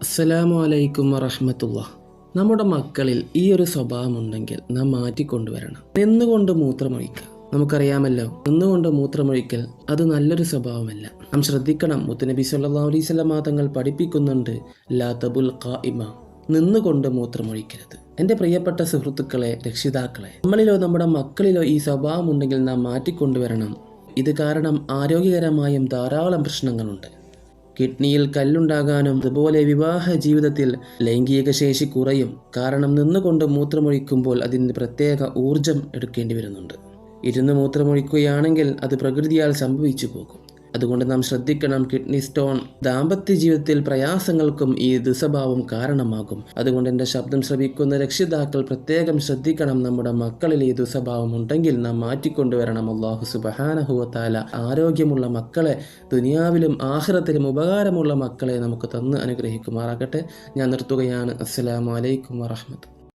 അസ്സലാമു അലൈക്കും വറഹമത്തുള്ള. നമ്മുടെ മക്കളിൽ ഈ ഒരു സ്വഭാവം ഉണ്ടെങ്കിൽ നാം മാറ്റിക്കൊണ്ടുവരണം നിന്നുകൊണ്ട് മൂത്രമൊഴിക്കുക. നമുക്കറിയാമല്ലോ നിന്നുകൊണ്ട് മൂത്രമൊഴിക്കൽ അത് നല്ലൊരു സ്വഭാവമല്ല. നാം ശ്രദ്ധിക്കണം മുത്തനബി സല്ലാ അലൈസ് തങ്ങൾ പഠിപ്പിക്കുന്നുണ്ട് ലാതബുൽ ഖായിമ നിന്നുകൊണ്ട് മൂത്രമൊഴിക്കരുത്. എന്റെ പ്രിയപ്പെട്ട സുഹൃത്തുക്കളെ രക്ഷിതാക്കളെ നമ്മളിലോ നമ്മുടെ മക്കളിലോ ഈ സ്വഭാവം ഉണ്ടെങ്കിൽ നാം മാറ്റിക്കൊണ്ടുവരണം ഇത് കാരണം ആരോഗ്യകരമായും ധാരാളം പ്രശ്നങ്ങളുണ്ട്. കിഡ്നിയിൽ കല്ലുണ്ടാകാനും അതുപോലെ വിവാഹ ജീവിതത്തിൽ ലൈംഗിക ശേഷി കുറയും. കാരണം നിന്നുകൊണ്ട് മൂത്രമൊഴിക്കുമ്പോൾ അതിന് പ്രത്യേക ഊർജം എടുക്കേണ്ടി വരുന്നുണ്ട്. ഇരുന്ന് മൂത്രമൊഴിക്കുകയാണെങ്കിൽ അത് പ്രകൃതിയാൽ സംഭവിച്ചു പോകും. അതുകൊണ്ട് നാം ശ്രദ്ധിക്കണം കിഡ്നി സ്റ്റോൺ. ദാമ്പത്യ ജീവിതത്തിൽ പ്രയാസങ്ങൾക്കും ഈ ദുസ്വഭാവം കാരണമാകും. അതുകൊണ്ട് എന്റെ ശബ്ദം ശ്രവിക്കുന്ന രക്ഷിതാക്കൾ പ്രത്യേകം ശ്രദ്ധിക്കണം. നമ്മുടെ മക്കളിൽ ഈ ദുസ്വഭാവം ഉണ്ടെങ്കിൽ നാം മാറ്റിക്കൊണ്ടുവരണം. അള്ളാഹു സുബഹാനഹുവത്താല ആരോഗ്യമുള്ള മക്കളെ ദുനിയാവിലും ആഹ്റത്തിലും ഉപകാരമുള്ള മക്കളെ നമുക്ക് തന്ന് അനുഗ്രഹിക്കുമാറാകട്ടെ. ഞാൻ നിർത്തുകയാണ്. അസ്സലാമലൈക്കും വറഹമത്ത്